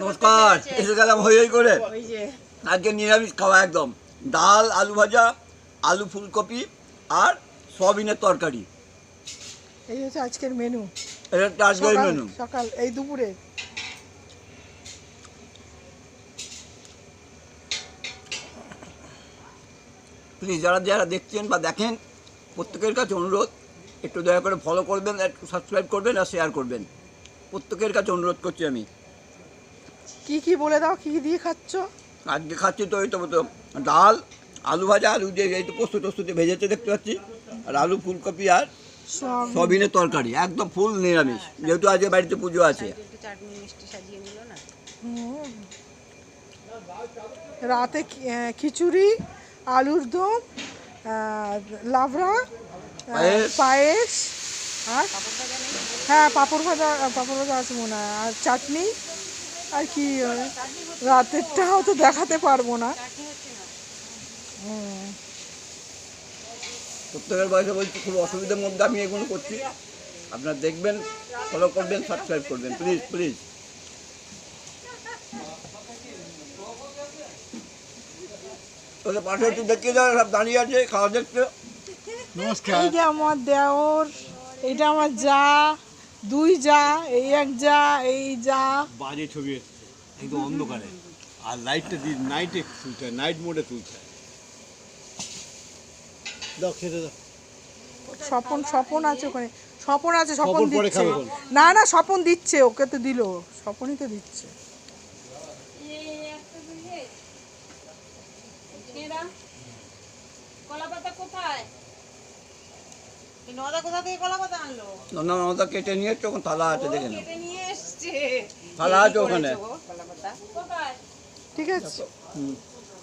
নমস্কার এসে গেলাম হই হই করে। আজকে নিরামিষ খাওয়া একদম। ডাল আলু ভাজা আলু ফুলকপি আর সয়াবিনের তরকারি। এই হচ্ছে আজকের মেনু এটা আজকের মেনু সকাল এই দুপুরে। প্লিজ যারা যারা দেখছেন বা দেখেন প্রত্যেকের কাছে অনুরোধ একটু দয়া করে ফলো করবেন একটু সাবস্ক্রাইব করবেন আর শেয়ার করবেন। প্রত্যেকের কাছে অনুরোধ করছি আমি। কি কি বলে দাও কি কি দিয়ে খাচ্ছ? আজকে খাচ্ছি তো ওই তো ডাল আলু ভাজা আলু দিয়ে এই তো পোস্ত টোস্ত দিয়ে ভেজেতে দেখতে পাচ্ছি। আর আলু ফুলকপি আর সব সয়াবিনের তরকারি একদম ফুল নিরামিষ যেহেতু আজকে বাড়িতে পুজো আছে। একটু চাটনি মিষ্টি সাজিয়ে নিল না? হুম। রাতে খিচুড়ি আলুর দম লাবড়া পায়েস। আর হ্যাঁ পাঁপড় ভাজা পাঁপড় ভাজা আছে মনে হয় আর চাটনি আর কি আহ, রাতেরটাও তো দেখাতে পারব না। প্রত্যেকের বয়সে বলছি খুব অসুবিধার মধ্যে আমি এগুলো করছি। আপনারা দেখবেন ফলো করবেন সাবস্ক্রাইব করবেন। প্লিজ প্লিজ তোদের পাশে একটু দেখিয়ে দাও সব দাঁড়িয়ে আছে খাওয়া দেখছে। নমস্কার। এই যে আমার দেওর এটা আমার যা। দুই যা এই এক যা এই যা। বাজে ছবি একদম অন্ধকারে। আর লাইটটা দিয়ে নাইটে তুলতে হয় নাইট মোডে তুলতে হয় দাও খেতে দাও। স্বপন স্বপন আছে ওখানে। স্বপন আছে স্বপন স্বপন পরে দিচ্ছে। খাবে বল। না না স্বপন দিচ্ছে ওকে তো দিল। স্বপনই তো দিচ্ছে। কলা পাতা কোথায় এই নদা কোথা থেকে কলা পাতা আনলো নন্দা নন্দা কেটে নিয়ে এসছে ওখানে থালা আছে দেখে নাও। কেটে নিয়ে থালা আছে ওখানে। ঠিক আছে হুম।